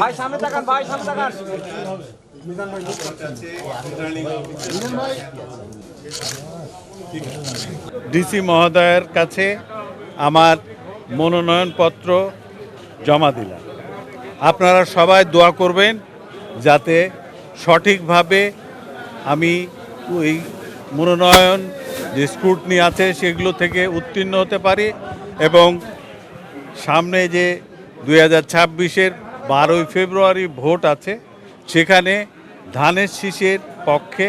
ভাই, সামনে তাকান, ভাই, সামনে তাকান। ডিসি মহোদয়ের কাছে আমার মনোনয়নপত্র জমা দিলাম। আপনারা সবাই দোয়া করবেন যাতে সঠিকভাবে আমি ওই মনোনয়ন যে স্ক্রুটনি আছে সেগুলো থেকে উত্তীর্ণ হতে পারি এবং সামনে যে দুই হাজার ছাব্বিশের বারোই ফেব্রুয়ারি ভোট আছে। সেখানে ধানের শীষের পক্ষে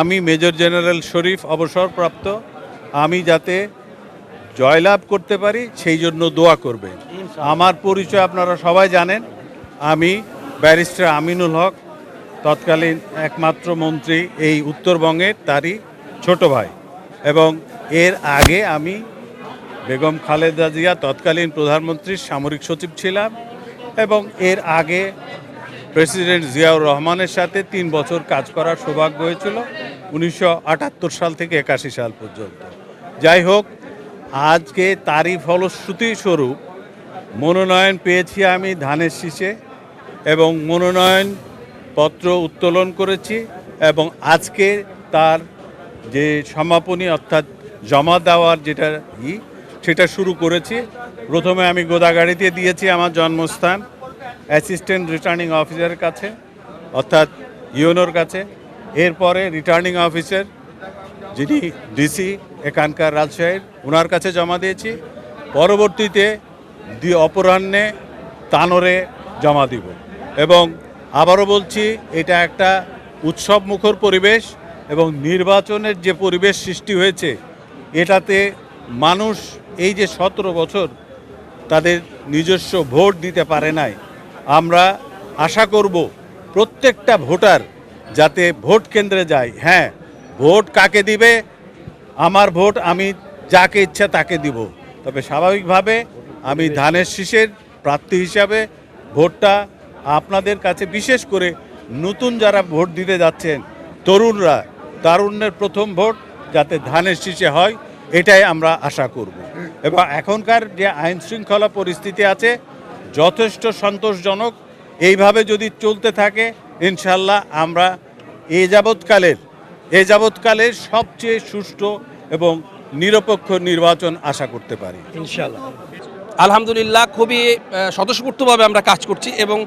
আমি মেজর জেনারেল শরীফ অবসরপ্রাপ্ত। আমি যাতে জয়লাভ করতে পারি সেই জন্য দোয়া করবে আমার পরিচয় আপনারা সবাই জানেন। আমি ব্যারিস্টার আমিনুল হক তৎকালীন একমাত্র মন্ত্রী এই উত্তরবঙ্গের তারই ছোট ভাই। এবং এর আগে আমি বেগম খালেদা জিয়া তৎকালীন প্রধানমন্ত্রীর সামরিক সচিব ছিলাম এবং এর আগে প্রেসিডেন্ট জিয়াউর রহমানের সাথে তিন বছর কাজ করার সৌভাগ্য হয়েছিল উনিশশো আটাত্তর সাল থেকে একাশি সাল পর্যন্ত। যাই হোক, আজকে তারই ফলশ্রুতি স্বরূপ মনোনয়ন পেয়েছি আমি ধানের শীষে এবং মনোনয়ন পত্র উত্তোলন করেছি এবং আজকে তার যে সমাপনী অর্থাৎ জমা দেওয়ার যেটা ই সেটা শুরু করেছি। প্রথমে আমি গোদাগাড়িতে দিয়েছি আমার জন্মস্থান অ্যাসিস্ট্যান্ট রিটার্নিং অফিসারের কাছে, অর্থাৎ ইউনোর কাছে। এরপরে রিটার্নিং অফিসার যিনি ডিসি এখানকার রাজশাহীর ওনার কাছে জমা দিয়েছি। পরবর্তীতে দি অপরাহ্নে তানরে জমা দিব। এবং আবারও বলছি, এটা একটা উৎসব মুখর পরিবেশ এবং নির্বাচনের যে পরিবেশ সৃষ্টি হয়েছে, এটাতে মানুষ এই যে সতেরো বছর তাদের নিজস্ব ভোট দিতে পারে নাই, আমরা আশা করব প্রত্যেকটা ভোটার যাতে ভোট কেন্দ্রে যায়। হ্যাঁ ভোট কাকে দিবে? আমার ভোট, আমি যাকে ইচ্ছা তাকে দিব। তবে স্বাভাবিকভাবে আমি ধানের শীষের প্রার্থী হিসাবে ভোটটা আপনাদের কাছে বিশেষ করে নতুন যারা ভোট দিতে যাচ্ছেন, তরুণরা, তারুণ্যের প্রথম ভোট যাতে ধানের শীষে হয় এটাই আমরা আশা করব। এবং এখনকার যে আইন শৃঙ্খলা পরিস্থিতি আছে, যথেষ্ট সন্তোষজনক। এইভাবে যদি চলতে থাকে, ইনশাল্লাহ আমরা এ যাবৎকালের এ যাবৎকালের সবচেয়ে সুষ্ঠু এবং নিরপেক্ষ নির্বাচন আশা করতে পারি। ইনশাল্লাহ। আলহামদুলিল্লাহ, খুবই স্বতঃস্ফূর্তভাবে আমরা কাজ করছি এবং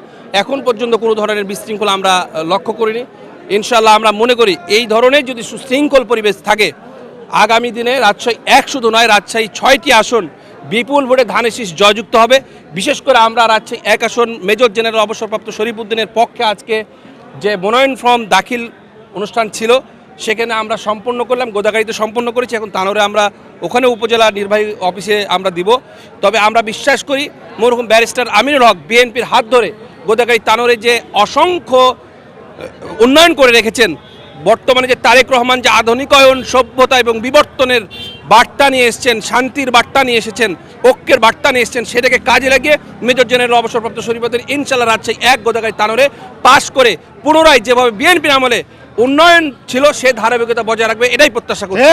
এখন পর্যন্ত কোনো ধরনের বিশৃঙ্খলা আমরা লক্ষ্য করিনি। ইনশাল্লাহ আমরা মনে করি, এই ধরনের যদি সুশৃঙ্খল পরিবেশ থাকে আগামী দিনে রাজশাহী এক শুধু নয়, রাজশাহী ছয়টি আসন বিপুল ভোটে ধানের শীষ জয়যুক্ত হবে। বিশেষ করে আমরা রাজশাহী এক আসন মেজর জেনারেল অবসরপ্রাপ্ত শরীফ উদ্দিনের পক্ষে আজকে যে মনোনয়ন ফর্ম দাখিল অনুষ্ঠান ছিল, সেখানে আমরা সম্পন্ন করলাম, গোদাগাড়িতে সম্পন্ন করেছি। এখন তানোরে আমরা ওখানে উপজেলা নির্বাহী অফিসে আমরা দিব। তবে আমরা বিশ্বাস করি, মরহুম ব্যারিস্টার আমিনুল হক বিএনপির হাত ধরে গোদাগাড়ি তানোরে যে অসংখ্য উন্নয়ন করে রেখেছেন বর্তমানে যে তারেক রহমান যে আধুনিকায়ন সভ্যতা এবং বিবর্তনের বার্তা নিয়ে এসেছেন শান্তির বার্তা নিয়ে এসেছেন ঐক্যের বার্তা নিয়ে এসেছেন সেটাকে কাজে লাগিয়ে মেজর জেনারেল অবসরপ্রাপ্ত শরীফদের ইনশাল্লাহ রাজশাহী এক গোদাগাড়ি তানোরে পাশ করে পুনরায় যেভাবে বিএনপির আমলে উন্নয়ন ছিল সে ধারাবাহিকতা বজায় রাখবে এটাই প্রত্যাশা করছি।